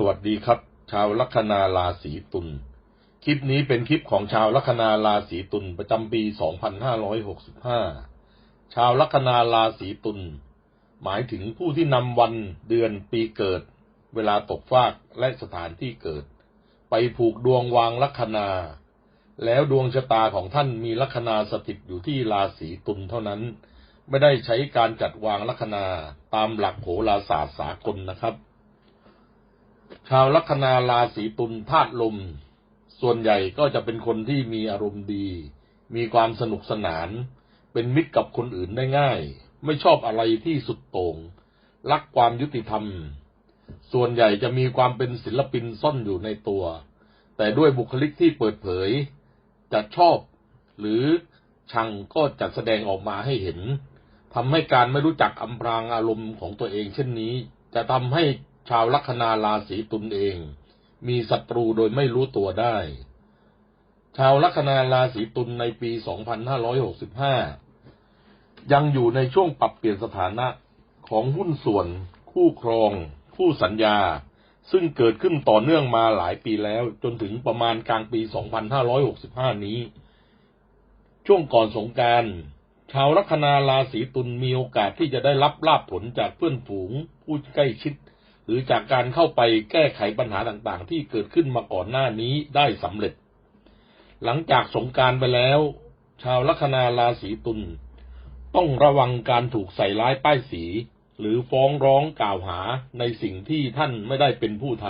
สวัสดีครับ ชาวลัคนาราศีตุล คลิปนี้เป็นคลิปของชาวลัคนาราศีตุลประจำปี 2565 ชาวลัคนาราศีตุล หมายถึงผู้ที่นำวันเดือนปีเกิด เวลาตกฟากและสถานที่เกิด ไปผูกดวงวางลัคนา แล้วดวงชะตาของท่านมีลัคนาสถิตอยู่ที่ราศีตุลเท่านั้น ไม่ได้ใช้การจัดวางลัคนาตามหลักโหราศาสตร์สากลนะครับ ชาวลัคนาราศีตุลธาตุลม ส่วนใหญ่ก็จะเป็นคนที่มีอารมณ์ดี มีความสนุกสนาน เป็นมิตรกับคนอื่นได้ง่าย ไม่ชอบอะไรที่สุดโต่งรักความยุติธรรม ส่วนใหญ่จะมีความเป็นศิลปินซ่อนอยู่ในตัว แต่ด้วยบุคลิกที่เปิดเผย จะชอบ หรือชังก็จะแสดงออกมาให้เห็นทำให้การไม่รู้จักอำพรางอารมณ์ของตัวเองเช่นนี้ จะทำให้ ชาวลัคนาราศีตุลเอง มีศัตรูโดยไม่รู้ตัวได้ ชาวลัคนาราศีตุลในปี 2565 ยังอยู่ในช่วงปรับเปลี่ยนสถานะของหุ้นส่วน คู่ครอง คู่สัญญา ซึ่งเกิดขึ้นต่อเนื่องมาหลายปีแล้วจนถึงประมาณกลางปี 2565 นี้ ช่วงก่อนสงการชาวลัคนาราศีตุลมีโอกาสที่จะได้รับลาบผลจากเพื่อนฝูงผู้ใกล้ชิด หรือจากการเข้าไปแก้ไขปัญหาต่างๆ ที่เกิดขึ้นมาก่อนหน้านี้ได้สำเร็จ หลังจากสงการไปแล้ว ชาวลัคนาราศีตุลต้องระวังการถูกใส่ร้ายป้ายสี หรือฟ้องร้องกล่าวหาในสิ่งที่ท่านไม่ได้เป็นผู้ท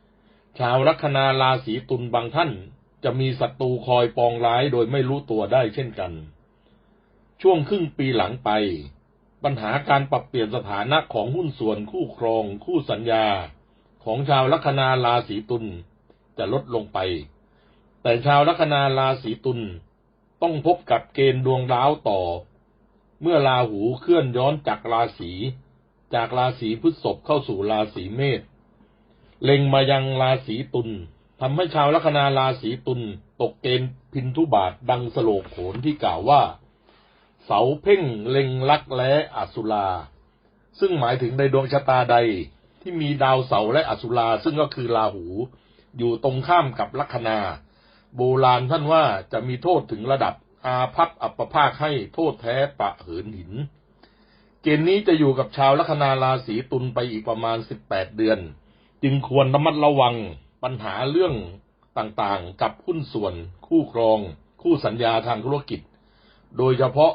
ำชาวลัคนาราศีตุลบางท่านจะมีศัตรูคอยปองร้ายโดยไม่รู้ตัวได้เช่นกัน ช่วงครึ่งปีหลังไป ปัญหาการปรับเปลี่ยนสถานะของหุ้นส่วนคู่ครอง คู่สัญญา ของชาวลัคนาราศีตุลจะลดลงไป แต่ชาวลัคนาราศีตุลต้องพบกับเกณฑ์ดวงร้าวต่อ เมื่อราหูเคลื่อนย้อนจากราศี จากราศีพฤษภเข้าสู่ราศีเมษเล็งมายังราศีตุลทำให้ชาวลัคนาราศีตุลตกเกณฑ์พินทุบาทดังสโลกโขนที่กล่าวว่า เสาเพ่งเล็งลักและอสุรา ซึ่งหมายถึงในดวงชะตาใดที่มีดาวเสาและอสุรา ซึ่งก็คือราหู อยู่ตรงข้ามกับลัคนา โบราณท่านว่าจะมีโทษถึงระดับอาภัพอัปภาคให้โทษแท้ปะเหินหิน เกณฑ์นี้จะอยู่กับชาวลัคนาราศีตุลไปอีกประมาณสิบแปดเดือน จึงควรระมัดระวังปัญหาเรื่องต่างๆ กับหุ้นส่วน คู่ครอง คู่สัญญาทางธุรกิจ โดยเฉพาะ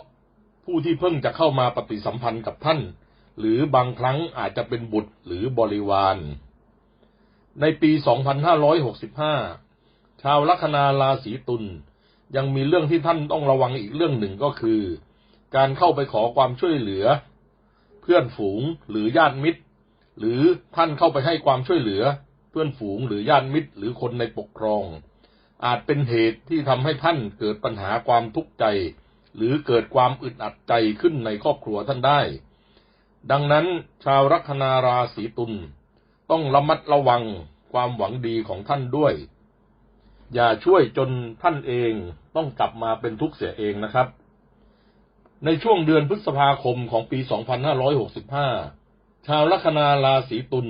ผู้ที่เพิ่งจะเข้ามาปฏิสัมพันธ์กับท่าน หรือบางครั้งอาจจะเป็นบุตรหรือบริวาร ในปี 2565 ชาวลัคนาราศีตุลยังมีเรื่องที่ท่านต้องระวังอีกเรื่องหนึ่งก็คือ การเข้าไปขอความช่วยเหลือ เพื่อนฝูงหรือญาติมิตร หรือท่านเข้าไปให้ความช่วยเหลือ เพื่อนฝูงหรือญาติมิตร หรือคนในปกครอง อาจเป็นเหตุที่ทำให้ท่านเกิดปัญหาความทุกข์ใจ หรือเกิดความอึดอัดใจขึ้นในครอบครัวท่านได้ ดังนั้นชาวลัคนาราศีตุลต้องระมัดระวังความหวังดีของท่านด้วย อย่าช่วยจนท่านเองต้องกลับมาเป็นทุกข์เสียเองนะครับ ในช่วงเดือนพฤษภาคมของปี 2565 ชาวลัคนาราศีตุล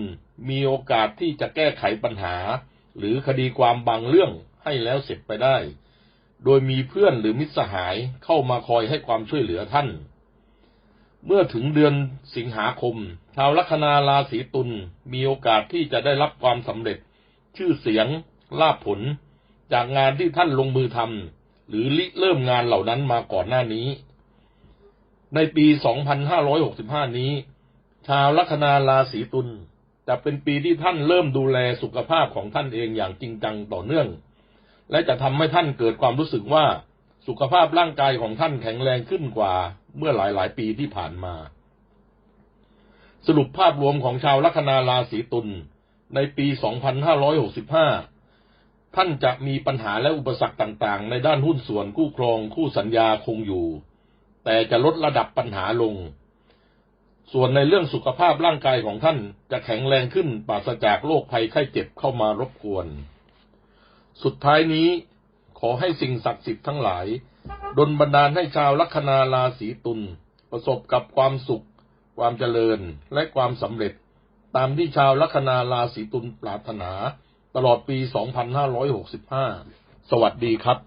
มีโอกาสที่จะแก้ไขปัญหา หรือคดีความบางเรื่องให้แล้วเสร็จไปได้ โดยมีเพื่อนหรือมิตรสหายเข้ามาคอยให้ความช่วยเหลือท่าน เมื่อถึงเดือนสิงหาคม ชาวลัคนาราศีตุลมีโอกาสที่จะได้รับความสำเร็จ ชื่อเสียง ลาภผล จากงานที่ท่านลงมือทำหรือริเริ่มงานเหล่านั้นมาก่อนหน้านี้ ในปี 2565 นี้ ชาวลัคนาราศีตุลจะเป็นปีที่ท่านเริ่มดูแลสุขภาพของท่านเองอย่างจริงจังต่อเนื่อง และจะทำให้ท่านเกิดความรู้สึกว่าสุขภาพร่างกายของท่านแข็งแรงขึ้นกว่าเมื่อหลายๆ ปีที่ผ่านมา สรุปภาพรวมของชาวลัคนาราศีตุลในปี 2565 ท่านจะมีปัญหาและอุปสรรคต่างๆ ในด้านหุ้นส่วนคู่ครองคู่สัญญาคงอยู่ แต่จะลดระดับปัญหาลง ส่วนในเรื่องสุขภาพร่างกายของท่านจะแข็งแรงขึ้นปราศจากโรคภัยไข้เจ็บเข้ามารบกวน สุดท้ายนี้ขอให้สิ่งศักดิ์สิทธิ์ทั้งหลาย ดลบันดาลให้ชาวลัคนาราศีตุลประสบกับความสุข ความเจริญและความสำเร็จ ตามที่ชาวลัคนาราศีตุลปรารถนา ตลอดปี 2565 สวัสดีครับ